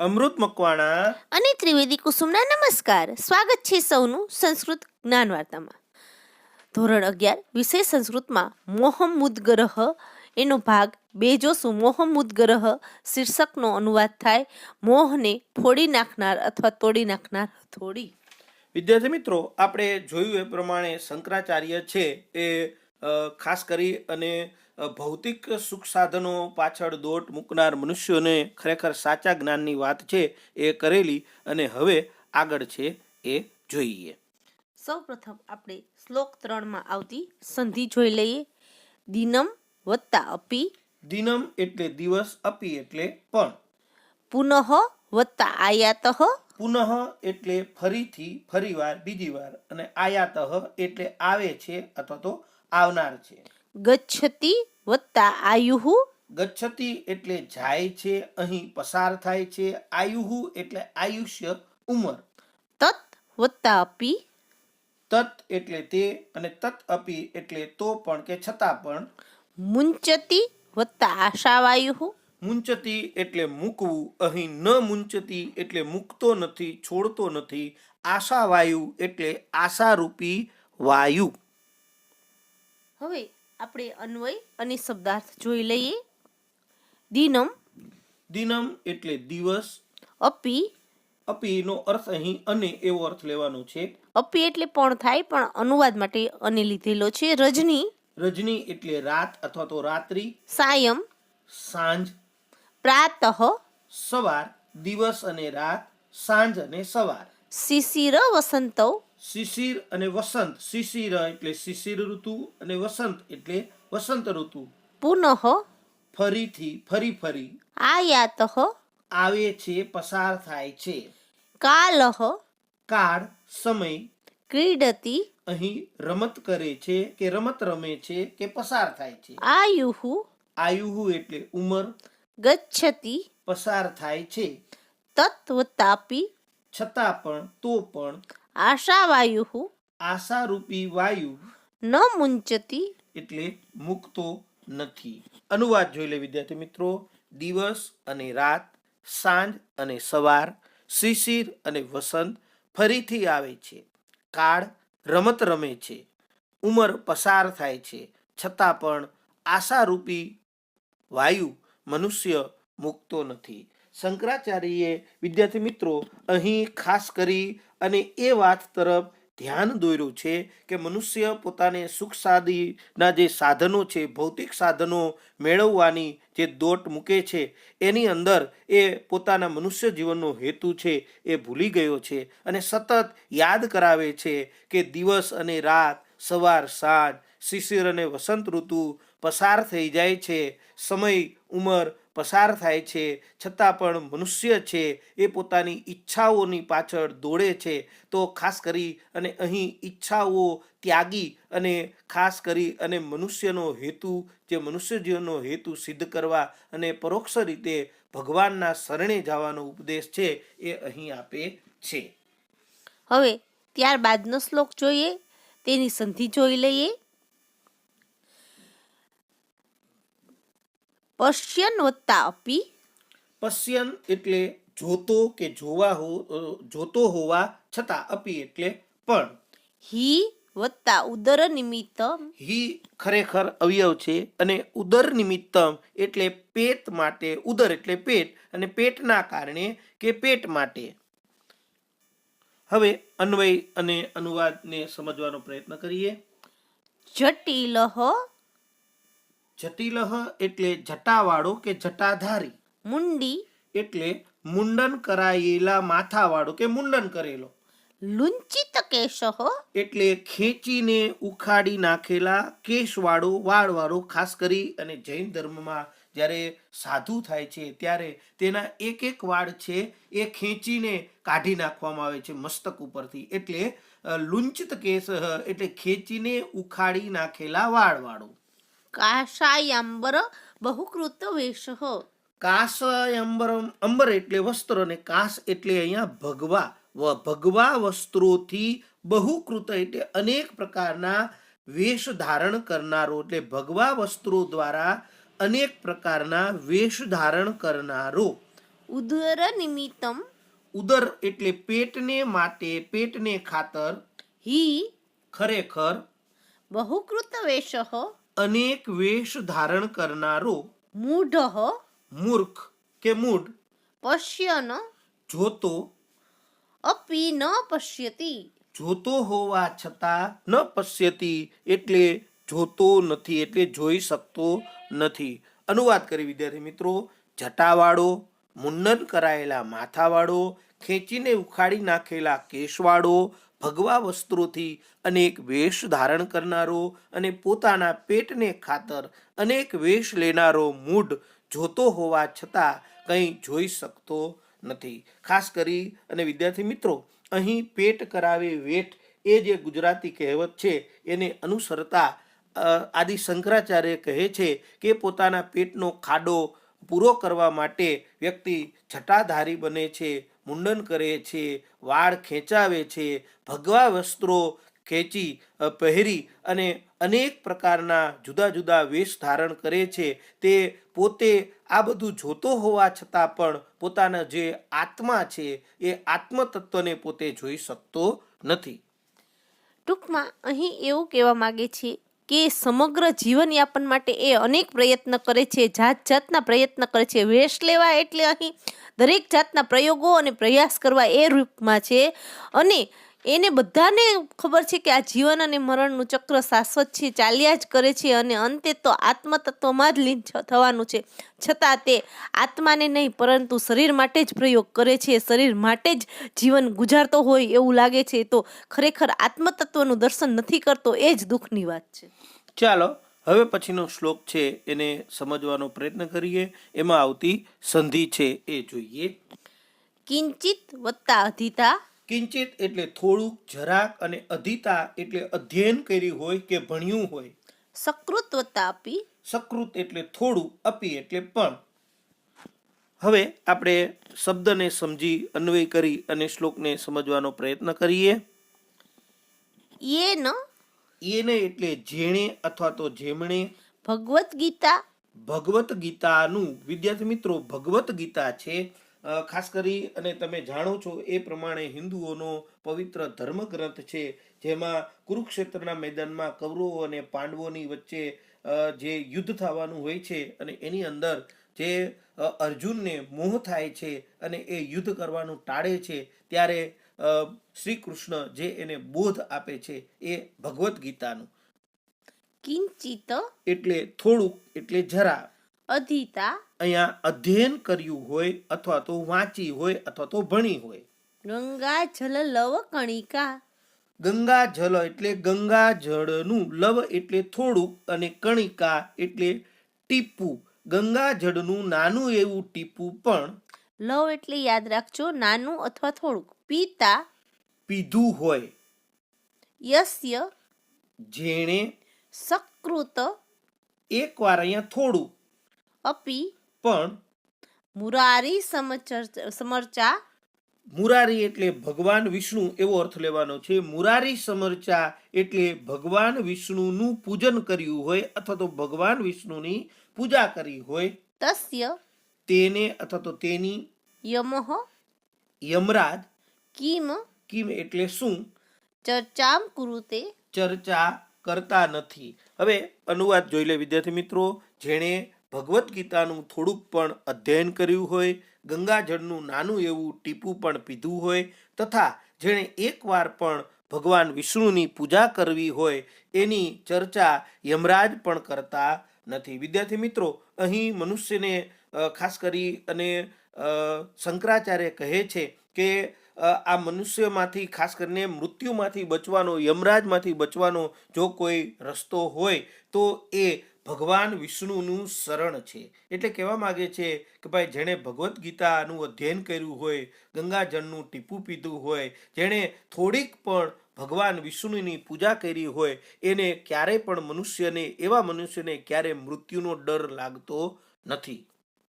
અમૃત મકવાણા. અને ત્રિવેદી કુસુમના નમસ્કાર. સ્વાગત છે સૌનું સંસ્કૃત જ્ઞાન વાર્તામાં. ધોરણ અગિયાર વિષય સંસ્કૃતમાં મોહમ મુદગરહ. એનો ભાગ બે જોશું. મોહમ મુદગરહ શીર્ષકનો અનુવાદ થાય. મોહને ફોડી નાખનાર અથવા તોડી નાખનાર હથોડી. વિદ્યાર્થી મિત્રો આપણે જોયું એ પ્રમાણે શંકરાચાર્ય છે એ ખાસ કરી અને ભૌતિક સુખ સાધનો પાછળ દોટ મૂકનાર મનુષ્યોને ખરેખર સાચા જ્ઞાનની વાત છે એ કરેલી અને હવે આગળ છે એ જોઈએ. સૌપ્રથમ આપણે શ્લોક ત્રણમાં આવતી સંધિ જોઈ લઈએ. દિનમ વત્તા અપી. દિનમ એટલે દિવસ અપી એટલે પણ. પુનઃ વત્તા આયાતઃ. પુનઃ એટલે ફરીથી ફરીવાર બીજી વાર. અને આયાતઃ એટલે આવે છે અથવા તો આવનાર છે. ગચ્છતિ વત્તા આયુહુ? ગચ્છતિ એટલે જાય છે અહીં પસાર થાય છે. આયુહુ એટલે આયુષ્ય ઉંમર. તત વત્તા અપી? તત એટલે તે અને તત અપી એટલે તો પણ કે છતાં પણ. મુંચતી વત્તા આશાવાયુ મુંચતી એટલે મૂકવું અહીં ન મુંચતી એટલે મૂકતો નથી છોડતો નથી. આશાવાયુ એટલે આશારૂપી વાયુ. હવે આપણે અન્વય અને શબ્દાર્થ જોઈ લઈએ. દિનમ. દિનમ એટલે દિવસ. અપી. અપીનો અર્થ અહીં અને એવો અર્થ લેવાનો છે. અપી એટલે પણ થાય પણ અનુવાદ માટે અને લીધેલો છે. રજની. રજની એટલે રાત અથવા તો રાત્રિ. સાયમ. સાંજ. પ્રાતઃ. સવાર દિવસ અને રાત સાંજ અને સવાર. શિશિર વસંતૌ. શિશિર અને વસંત. શિશિર એટલે શિશિર ઋતુ અને વસંત એટલે વસંત ઋતુ. પુનઃ ફરીથી ફરી ફરી. આયાતઃ આવે છે પસાર થાય છે. કાલઃ કાળ સમય. ક્રીડતી. અહીં રમત કરે છે કે રમત રમે છે કે પસાર થાય છે. આયુહુ. આયુહુ એટલે ઉંમર. ગચ્છતિ. પસાર થાય છે. તત્વતાપી. છતાં પણ તો પણ. આશાવાયુ આશારૂપી વાયુ ન મુંચતી એટલે મૂકતો નથી. અનુવાદ જોઈ લે વિદ્યાર્થી મિત્રો. દિવસ અને રાત સાંજ અને સવાર શિશિર અને વસંત ફરીથી આવે છે. કાળ રમત રમે છે. ઉંમર પસાર થાય છે. છતાં પણ આશારૂપી વાયુ મનુષ્ય મૂકતો નથી. શંકરાચાર્યએ વિદ્યાર્થી મિત્રો અહીં ખાસ કરી અને એ વાત તરફ ધ્યાન દોર્યું છે કે મનુષ્ય પોતાને સુખ સાદીના જે સાધનો છે, ભૌતિક સાધનો મેળવવાની જે દોટ મૂકે છે, એની અંદર એ પોતાના મનુષ્ય જીવનનો હેતુ છે એ ભૂલી ગયો છે અને સતત યાદ કરાવે છે કે દિવસ અને રાત, સવાર, સાંજ, શિશિર અને વસંત ઋતુ પસાર થઈ જાય છે, સમય, ઉંમર પસાર થાય છે, છતાં પણ મનુષ્ય છે, એ પોતાની ઈચ્છાઓની પાછળ દોડે છે. તો ખાસ કરી અને અહીં ઈચ્છાઓ ત્યાગી અને ખાસ કરી અને મનુષ્યનો હેતુ, જે મનુષ્ય જીવનનો હેતુ સિદ્ધ કરવા અને પરોક્ષ રીતે ભગવાનના શરણે જવાનો ઉપદેશ છે, એ અહીં આપે છે. હવે ત્યારબાદનો શ્લોક જોઈએ, તેની સંધિ જોઈ લઈએ. પશ્યન વત્તા અપી? પશ્યન એટલે જોતો કે જોવા હો જોતો હોવા છતાં અપી એટલે પણ. હિ વત્તા ઉદર નિમિત્ત હી ખરેખર અવયવ છે અને ઉદર નિમિત્તમ એટલે પેટ માટે ઉદર એટલે પેટ અને પેટના કારણે કે પેટ માટે. હવે અન્વય અને અનુવાદને સમજવાનો પ્રયત્ન કરીએ. જટિલ જટિલ એટલે જટાવાળો કે જટાધારી. મુંડી. એટલે મુંડન કરાયેલા માથાવાળો કે મુંડન કરેલો. લુંચિત કેશ એટલે ખેંચીને ઉખાડી નાખેલા કેશવાળો વાળવાળો ખાસ કરી અને જૈન ધર્મમાં જ્યારે સાધુ થાય છે ત્યારે તેના એક એક વાળ છે એ ખેંચીને કાઢી નાખવામાં આવે છે મસ્તક ઉપરથી. એટલે લુંચિત કેશ એટલે ખેંચીને ઉખાડી નાખેલા વાળવાળો. કાશાયાંબર બહુકૃત વેશ. કાશયંબર અંબર એટલે વસ્ત્ર અને કાશ એટલે અહીંયા ભગવા. વ ભગવા વસ્ત્રોથી બહુકૃત એટલે અનેક પ્રકારના વેશ ધારણ કરનારો. એટલે ભગવા વસ્ત્રો દ્વારા અનેક પ્રકારના વેશ ધારણ કરનારો. ઉદર નિમિત્તમ. ઉદર એટલે પેટને માટે પેટને ખાતર. હી ખરેખર. બહુકૃત વેશ. અનેક વેશ ધારણ કરનારો મૂઢ મૂર્ખ કે મૂઢ? પશ્યન જોતો અપી ન પશ્યતિ. જોતો હોવા છતાં ન પશ્યતી એટલે જોતો નથી એટલે જોઈ શકતો નથી. અનુવાદ કરી વિદ્યાર્થી મિત્રો જટાવાળો મુંડન કરાયેલા માથાવાળો ખેંચીને ઉખાડી નાખેલા કેશવાળો ભગવા વસ્ત્રોથી અનેક વેશ ધારણ કરનારો અને પોતાના પેટને ખાતર અનેક વેશ લેનારો મૂઢ જોતો હોવા છતાં કંઈ જોઈ શકતો નથી. ખાસ કરી અને વિદ્યાર્થી મિત્રો, અહીં પેટ કરાવે વેઠ એ જે ગુજરાતી કહેવત છે, એને અનુસરતા આદિ શંકરાચાર્ય કહે છે કે પોતાના પેટનો ખાડો પૂરો કરવા માટે વ્યક્તિ જટાધારી બને છે. મુંડન કરે છે, વાળ ખેંચાવે છે, ભગવા વસ્ત્રો ખેંચી પહેરી અને અનેક પ્રકારના જુદા જુદા વેશ ધારણ કરે છે. તે પોતે આ બધું જોતો હોવા છતાં પણ પોતાના જે આત્મા છે, એ આત્મતત્વને પોતે જોઈ શકતો નથી. ટૂંકમાં અહીં એવું કહેવા માગે છે કે સમગ્ર જીવનયાપન માટે એ અનેક પ્રયત્ન કરે છે, જાત જાતના પ્રયત્ન કરે છે. વેશ લેવા એટલે અહીં દરેક જાતના પ્રયોગો અને પ્રયાસ કરવા એ રૂપમાં છે. અને એને બધાને ખબર છે કે આ જીવન અને મરણનું ચક્ર શાશ્વત છે ચાલ્યા જ કરે છે અને અંતે તો આત્મતત્વમાં જ લીન થવાનું છે. છતાં તે આત્માને નહીં પરંતુ શરીર માટે જ પ્રયોગ કરે છે. શરીર માટે જ જીવન ગુજારતો હોય એવું લાગે છે. તો ખરેખર આત્મતત્વનું દર્શન નથી કરતો એ જ દુઃખની વાત છે. ચાલો હવે પછીનો શ્લોક છે એને સમજવાનો પ્રયત્ન કરીએ. એમાં આવતી સંધિ છે એ જોઈએ. કિંચિત વત્તા અધિતા કિંચિત એટલે થોડુંક જરાક અને અધિતા એટલે અધ્યયન કર્યું હોય કે ભણ્યું હોય. સકૃત વત્તા આપી. સકૃત એટલે થોડું અપી એટલે પણ. હવે આપણે શબ્દને સમજી અન્વય કરી અને શ્લોકને સમજવાનો પ્રયત્ન કરીએ. યેન. એને એટલે જેણે અથવા તો જેમણે. ભગવદ્ ગીતા. ભગવત ગીતાનું વિદ્યાર્થી મિત્રો ભગવત ગીતા છે. ખાસ કરી અને તમે જાણો છો એ પ્રમાણે હિન્દુઓનો પવિત્ર ધર્મગ્રંથ છે જેમાં કુરુક્ષેત્રના મેદાનમાં કૌરવો અને પાંડવોની વચ્ચે જે યુદ્ધ થવાનું હોય છે અને એની અંદર જે અર્જુનને મોહ થાય છે અને એ યુદ્ધ કરવાનું ટાળે છે ત્યારે શ્રી કૃષ્ણ જે એને બોધ આપે છે એ ભગવદ્ ગીતાનું. કિંચિત? એટલે થોડુંક એટલે જરા અધિતા. અહીંયા અધ્યયન કર્યું હોય અથવા તો વાંચી હોય અથવા તો ભણી હોય. ગંગા જલ લવ કણિકા. ગંગા જલ એટલે ગંગા જળનું લવ એટલે થોડુંક અને કણિકા એટલે ટીપું. ગંગા જળનું નાનું એવું ટીપું પણ લવ એટલે યાદ રાખજો નાનું અથવા થોડુંક. પીતા. પીધું હોય. યસ્ય. જેણે સકૃત. એકવાર અહીંયા થોડું અપી પણ મુરારી સમરચા સમર્ચા મુરારી એટલે ભગવાન વિષ્ણુ એવો અર્થ લેવાનો છે. મુરારી સમર્ચા એટલે ભગવાન વિષ્ણુનું પૂજન કર્યું હોય અથવા તો ભગવાન વિષ્ણુની પૂજા કરી હોય. તસ્ય તેને અથવા તો તેની યમઃ યમરાજ કિમ કિમ એટલે શું? ચર્ચામ કુરુતે ચર્ચા કરતા નથી. હવે અનુવાદ જોઈ લે વિદ્યાર્થી મિત્રો. જેણે ભગવદ્ ગીતાનું થોડુંક પણ અધ્યયન કર્યું હોય, ગંગાજળનું નાનું એવું ટીપું પણ પીધું હોય, તથા જેણે એકવાર પણ ભગવાન વિષ્ણુની પૂજા કરવી હોય, એની ચર્ચા યમરાજ પણ કરતા નથી. વિદ્યાર્થી મિત્રો, અહીં મનુષ્યને ખાસ કરી અને શંકરાચાર્ય કહે છે કે આ મનુષ્યમાંથી, ખાસ કરીને મૃત્યુમાંથી બચવાનો, યમરાજમાંથી બચવાનો જો કોઈ રસ્તો હોય, તો એ ભગવાન વિષ્ણુનું શરણ છે. એટલે કહેવા માગે છે કે ભાઈ, જેણે ભગવદ્ ગીતાનું અધ્યયન કર્યું હોય, ગંગાજળનું ટીપું પીધું હોય, જેણે થોડીક પણ ભગવાન વિષ્ણુની પૂજા કરી હોય, એને ક્યારેય પણ મનુષ્યને, એવા મનુષ્યને ક્યારેય મૃત્યુનો ડર લાગતો નથી.